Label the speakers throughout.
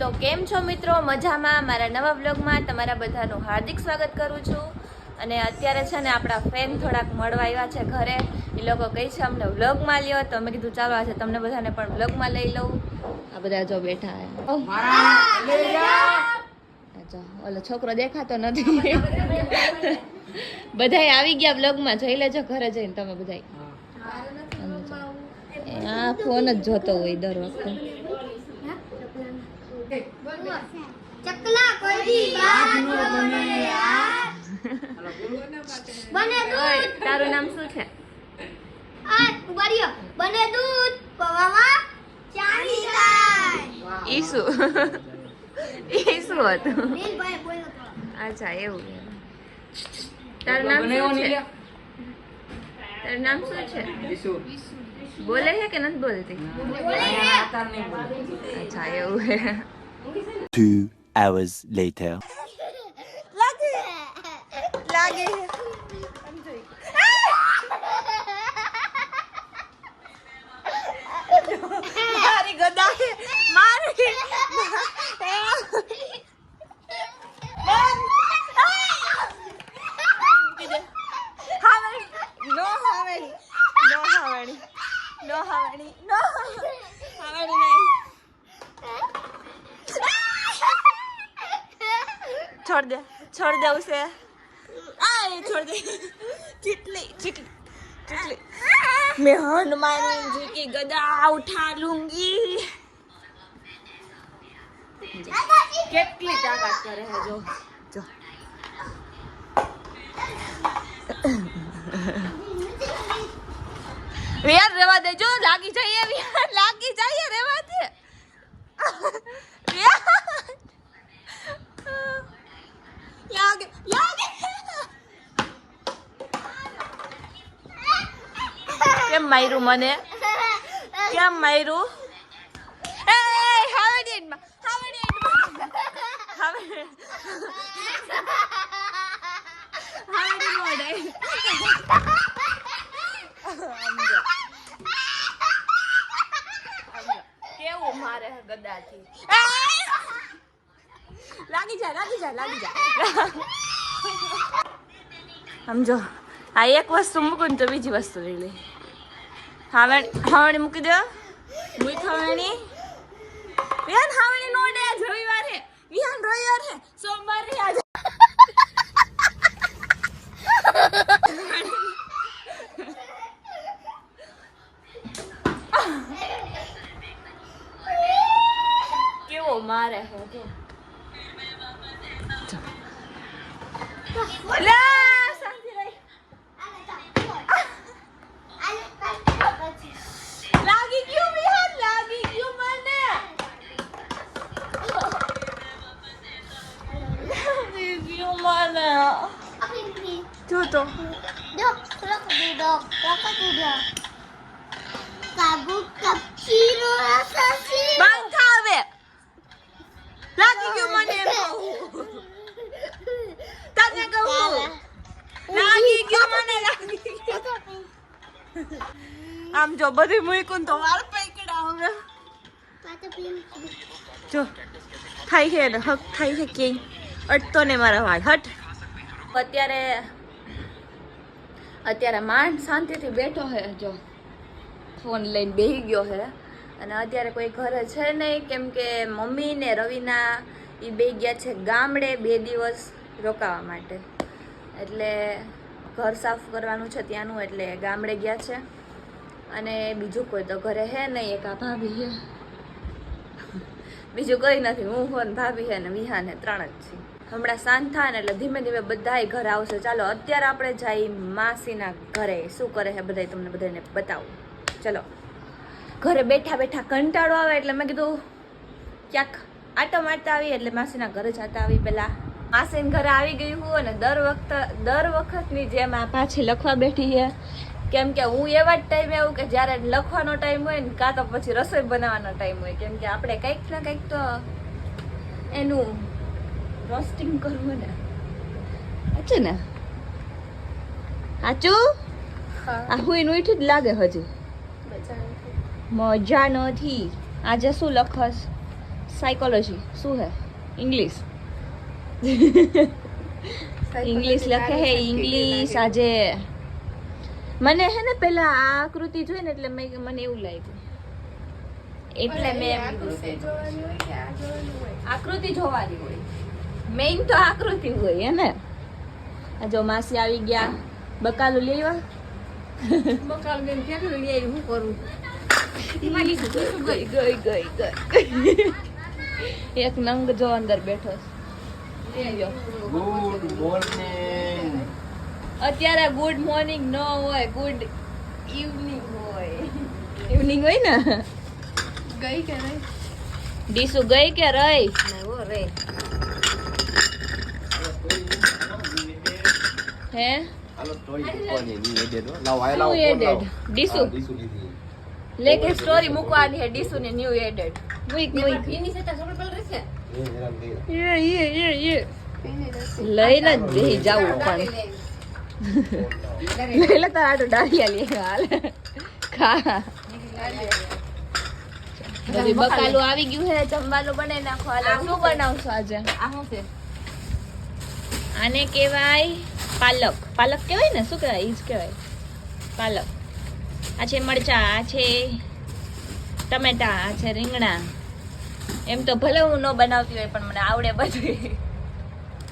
Speaker 1: તો કેમ છો મિત્રો? મજામાં? મારા નવા બ્લોગમાં તમારા બધાનું હાર્દિક સ્વાગત કરું છું. અને અત્યારે છે ને આપણા ફેન થોડાક મળવા આવ્યા છે ઘરે. એ લોકો કહે છે અમને વ્લોગમાં લ્યો. તો મેં કીધું ચાલો આજે તમને બધાને પણ વ્લોગમાં લઈ લઉં. આ બધા જો બેઠા ઓલો છોકરો દેખાતો નથી. બધાય આવી ગયા વ્લોગમાં. જોઈ લેજો ઘરે જઈને તમે બધાય. આ ફોન જ જોતો હોય દર વખતે.
Speaker 2: ચકલા કોઈ દી બાત ન બને યાર બને દૂધ
Speaker 1: તારું નામ શું છે
Speaker 2: આ ઉબાડીઓ બને દૂધ પવામાં ચાની થાય
Speaker 1: ઈસુ ઈસુ હતું
Speaker 2: નીલભાઈ બોલો તો
Speaker 1: અચ્છા એવું તારું નામ શું છે તારું નામ શું છે બોલે છે કે નથી બોલતી
Speaker 2: બોલે છે
Speaker 1: અચ્છા એવું હે
Speaker 3: Two hours later.
Speaker 1: मैं हनुमान जी की गदा उठा लूंगी કેટલી તાકાત કરે છે જો જો વિયાર રેવા દેજો લાગી જઈએ વિયાર લાગી જઈએ રેવા દે વિયાર લાગે કેમ માર્યું મને? કેમ માર્યું. કેવું મારે સમજો, આ એક વસ્તુ મૂકું ને તો બીજી વસ્તુ લઈ લે હાવણ હાવણી મૂકી દો. મૂક હાવણી વિહાન હાવણી નો ડે, આજ રવિવાર હે. વિહાન કેવો મારે હે. લે શાંતિ રહી લાગી ગયું વિહાન લાગી ગયું મને લાગી ગયું જો તો.
Speaker 2: Kabu cappuccino assassino.
Speaker 1: બંધ થાવે લાગી ગયું મને તને કહું. લાગી ગયું મને, લાગી આમ જો બધું મૂકું તો વાળ પૈકડા હવે. જો, થાય છે હક થાય છે કે અટતો ને મારા વાળ, હટ. અત્યારે અત્યારે માંડ શાંતિથી બેઠો હે જો. ફોન લઈને બેસી ગયો હે. અને અત્યારે કોઈ ઘરે છે નહીં, કેમ કે મમ્મી ને રવિના એ બે ગયા છે ગામડે બે દિવસ રોકાવા માટે. એટલે ઘર સાફ કરવાનું છે ત્યાંનું, એટલે ગામડે ગયા છે. અને બીજું કોઈ તો ઘરે હે નહીં, એક આ ભાભી હે. બીજું કંઈ નથી, હું ફોન ભાભી હે ને વિહાને ત્રણ જ છે હમણાં શાંત થાય ને એટલે ધીમે ધીમે બધાય ઘરે આવશે. ચાલો, અત્યારે આપણે જઈ માસીના ઘરે. શું કરે છે બધાય તમને બધાને બતાવું. ચલો. ઘરે બેઠા બેઠા કંટાળો આવે એટલે મેં કીધું, ક્યાંક આટો મારતા આવી એટલે માસીના ઘરે જતા આવી પેલા માસીને ઘરે આવી ગયું હું અને દર વખત, દર વખતની જેમ આ પાછી લખવા બેઠી છે. કેમ કે હું એવા જ ટાઈમે આવું કે જ્યારે લખવાનો ટાઈમ હોય ને, કાં તો પછી રસોઈ બનાવવાનો ટાઈમ હોય. કેમ કે આપણે કંઈક ને કંઈક તો એનું રોસ્ટિંગ કરવું ને. સાચું ને? સાચું? આ એનું ઉઠી જ લાગે હજી. મજા નથી. આજે શું લખસ? સાયકોલોજી શું હે? ઇંગ્લિશ ઇંગ્લિશ લખે હે ઇંગ્લિશ આજે. મને હે ને પેલા આ આકૃતિ જોઈ ને એટલે મેં મને એવું લાગ્યું. એટલે મેં આકૃતિ જોવાની હોય? આકૃતિ જોવાની હોય. મેઇન તો આકૃતિ હોય હે ને? આ જો માસી આવી ગયા. બકાલું લેવા ગઈ ગઈ ગઈ ગઈ. એક નંગ જો અંદર બેઠો છે.
Speaker 4: ગુડ મોર્નિંગ
Speaker 1: અત્યારે ગુડ મોર્નિંગ ન હોય ગુડ ઇવનિંગ હોય. ઇવનિંગ હોય ને?
Speaker 2: ગઈ કે રહી
Speaker 1: ડીસુ ગઈ કે રહી હે?
Speaker 4: હાલો સ્ટોરી મૂકવાની ની એડેડ. લાવો આ લાવો.
Speaker 1: ડીસુ.
Speaker 4: ડીસુ.
Speaker 1: લે કે સ્ટોરી મૂકવાની હે ડીસુ ને ન્યુ એડેડ મુઈક મુઈક
Speaker 4: એ હેરાન થઈ ગયા.
Speaker 1: યે યે યે યે લઈને જ બેહી જાવું પણ. લઈને. તાર આટો ડાળિયા લે હાલ. ખા. બકાલું. આવી ગયું હે જમવાનું બનાવી નાખો. શું બનાવશો આજે? આને કહેવાય પાલક. પાલક કહેવાય ને? શું કહેવાય? એ જ કહેવાય. પાલક. આ છે મરચાં, આ છે ટમેટા, આ છે રીંગણા. એમ તો ભલે હું ન બનાવતી હોય, પણ મને આવડે બધું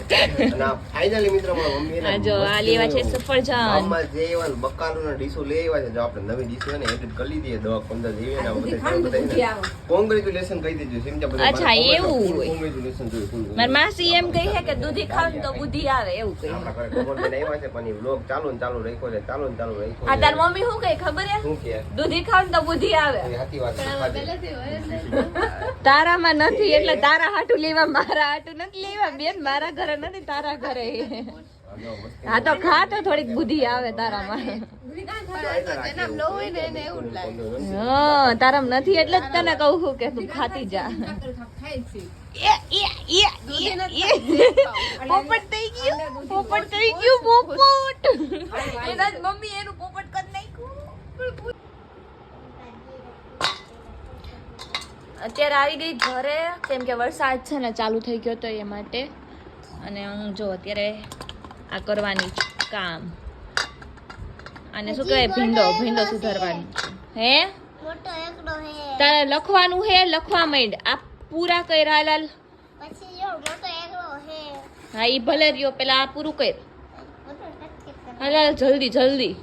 Speaker 4: અને મિત્રો મારા મમ્મીએ
Speaker 1: જો આ લેવા છે સફરજન
Speaker 4: ગામમાં જે એવા બકાલુના ડીશો લઈ આવ્યા છે જો આપણે નવી ડીશો ને edit કરી લીધી દવા પંદર જેવી ને બધા બધાને કહી દેજો સમજ્યા બધા
Speaker 1: અચ્છા, એવું હોય.
Speaker 4: congratulation જોઈએ, full.
Speaker 1: માસી એમ કહે છે કે દૂધી ખાવ તો બુદ્ધિ આવે એવું કહે.
Speaker 4: આપણા ખબર નહીં આવ્યા છે પણ એ ચાલુ ને ચાલુ રાખ્યો છે ચાલુ ને ચાલુ રાખ્યો
Speaker 1: આ તાર મમ્મી શું કહે ખબર હે
Speaker 4: શું કે
Speaker 1: દૂધી ખાવ તો બુદ્ધિ આવે.
Speaker 4: સાચી વાત
Speaker 1: તારામાં નથી એટલે તારા હાટું લેવા મારા હાટું નથી લેવા બેન મારા ઘરે નથી, તારા ઘરે. હા તો ખા તો, થોડીક બુદ્ધિ આવે તારામાં. હા, તારામાં નથી, એટલે જ તને કહું છું કે તું ખાતી જા. પોપટ થઈ ગયું, પોપટ થઈ ગયું મમ્મી એનું અત્યારે આવી ગઈ ઘરે, કેમ કે વરસાદ છે ને, ચાલુ થઈ ગયો તો એ માટે. અને હું જો અત્યારે આ કરવાની કામ. અને શું કહેવાય ભીંડો ભીંડો સુધારવાની હે? તારે લખવાનું હે લખવા માંડ. આ પૂરા કર
Speaker 2: એકડો હે.
Speaker 1: એ ભલે રહ્યો પેલા આ પૂરું કર. હા જલ્દી જલ્દી.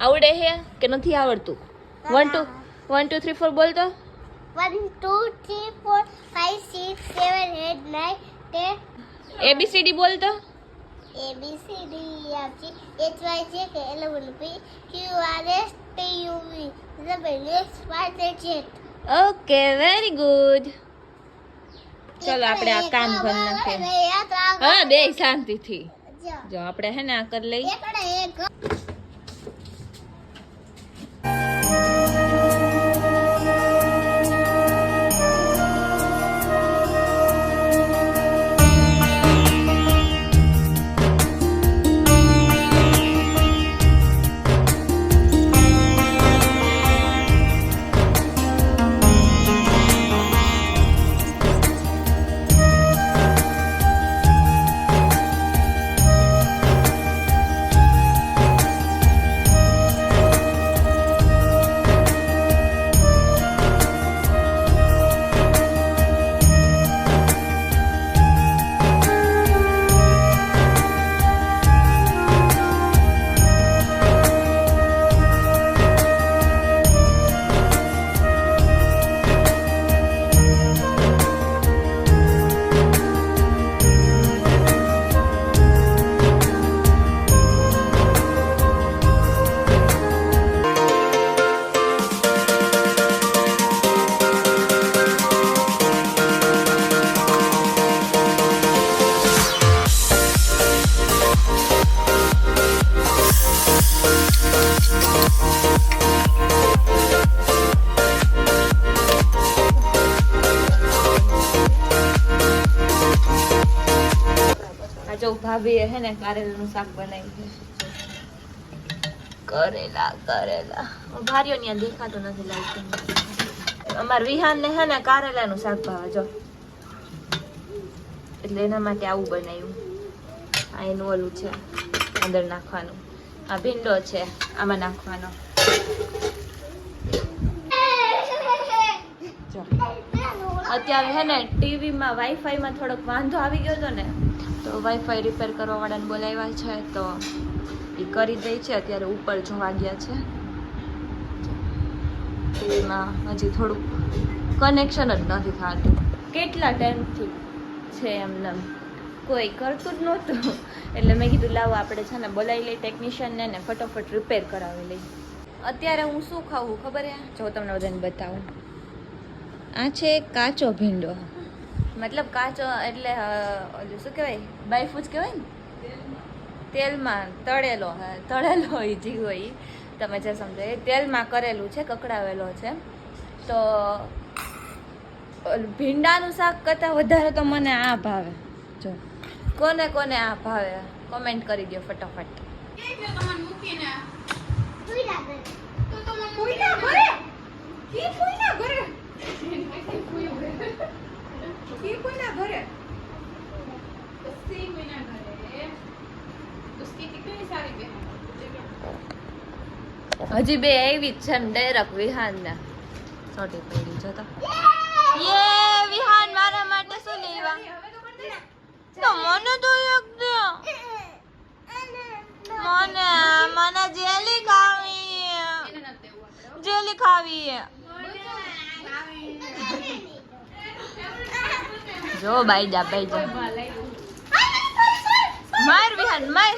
Speaker 1: આવડે હે કે નથી આવડતું? One two one two three four બોલ તો.
Speaker 2: One two three four five six seven eight nine ten
Speaker 1: ABCD બોલ તો.
Speaker 2: ABCD H Y J K L M N P Q R S T U V. W X Y Z Z
Speaker 1: okay very good ચલો આપણે આ કામ કરી નાખીએ હા બે શાંતિથી. જો. આપણે હે ને આ કરી લઈ ભાભીએ હે ને કારેલાનું શાક બનાવ્યું છે કરેલા કરેલા. ભારીઓ ત્યાં દેખાતો નથી લાગતું અમાર વિહાન ને હે ને કારેલાનું શાક ભાવે જો. એટલે એના માટે આવું બનાવ્યું. આ એનું ઓલું છે અંદર નાખવાનું. આ ભીંડો છે આમાં નાખવાનો. અત્યારે હે ને ટીવીમાં વાઈફાઈમાં થોડોક વાંધો આવી ગયો હતો ને વાઈફાઈ રિપેર કરવાવાળાને બોલાવ્યા છે તો એ કરી દે છે. અત્યારે ઉપર જોવા ગયા છે. ટીવીમાં હજી થોડુંક કનેક્શન જ નથી થતું. કેટલા ટાઈમથી છે એમને? એમ. કોઈ કરતું જ નહોતું. એટલે મેં કીધું, લાવો આપણે છે ને બોલાવી લઈ ટેકનિશિયનને ને ફટોફટ રિપેર કરાવી લઈ અત્યારે હું શું ખાવું ખબર હે? જો તમને બધાને બતાવું. આ છે કાચો ભીંડો. મતલબ કાચો એટલે ઓલું શું કહેવાય? બાયફૂજ કહેવાય ને? તેલમાં તળેલો તળેલો હોય જી હોય તમે જે સમજો એ તેલમાં કરેલું છે, કકડાવેલો છે. તો ભીંડાનું શાક કરતાં વધારે તો મને આ ભાવે. જો, કોને કોને આ ભાવે? કોમેન્ટ કરી દો ફટાફટ. હજી બે એવી જ છે ને ડાયરેક્ટ વિહાન ને સોટી પડી જો તો યે વિહાન મારા માટે શું લેવા? તો મને તો એક દે. મને મને જેલી ખાવી. જેલી ખાવી. જો બાઈ જા બાઈ જા માર વિહાન માર.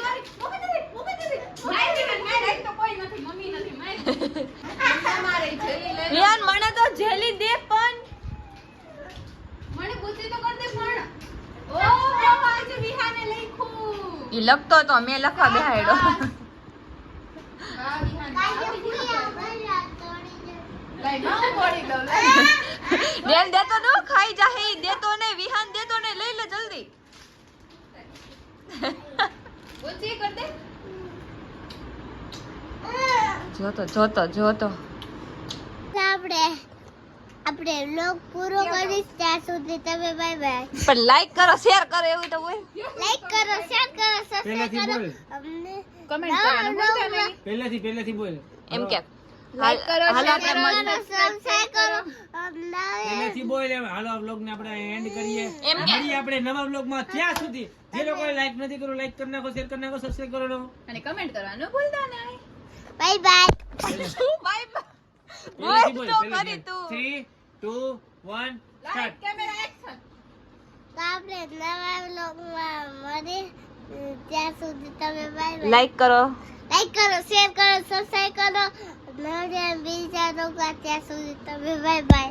Speaker 1: વિહાન મને તો જેલી દે પણ. ઈ લખતો તો મેં લખવા બેહાડ્યો દેતો નો ખાઈ જાહે ઈ દેતો ને વિહાન દેતો ને લઈ લે જલ્દી જોતો જોતો જોતો.
Speaker 2: આપણે આપણે લોક પૂરો કરીશ ત્યાં સુધી તમે બાય બાય
Speaker 1: પણ લાઈક કરો શેર કરો એવું તો હોય.
Speaker 2: લાઈક કરો શેર કરો સબસ્ક્રાઇબ કરો. અમને
Speaker 5: કમેન્ટ કરવાનું ભૂલતા નહીં.
Speaker 6: પહેલેથી પહેલેથી બોલ.
Speaker 1: એમ કે
Speaker 5: લાઈક કરો,
Speaker 1: શેર
Speaker 5: કરો.
Speaker 2: સબસ્ક્રાઇબ કરો.
Speaker 6: પહેલેથી બોલ એમ હાલો આ vlog ને આપણે એન્ડ કરીએ.
Speaker 1: એમ કે?
Speaker 6: આપણે નવા માં ત્યાં સુધી. જે લોકોએ લાઈક નથી કર્યું લાઈક કરી નાખો શેર કરી નાખો સબસ્ક્રાઇબ કરો.
Speaker 5: અને કમેન્ટ કરવાનું ભૂલતા નહીં.
Speaker 2: બાય બાય
Speaker 1: બાય બાય
Speaker 6: પહેલેથી બોલ
Speaker 1: તો કરી તું
Speaker 6: 3 2 1 સ્ટાર્ટ
Speaker 5: કેમેરા એક્શન
Speaker 2: તો આપણે નવા વ્લોગમાં મળીએ ત્યાં સુધી તમે બાય બાય
Speaker 1: લાઈક કરો.
Speaker 2: લાઈક કરો શેર કરો સબસ્ક્રાઇબ કરો. મળીએ બીજા લોકો ત્યાં સુધી તમે બાય બાય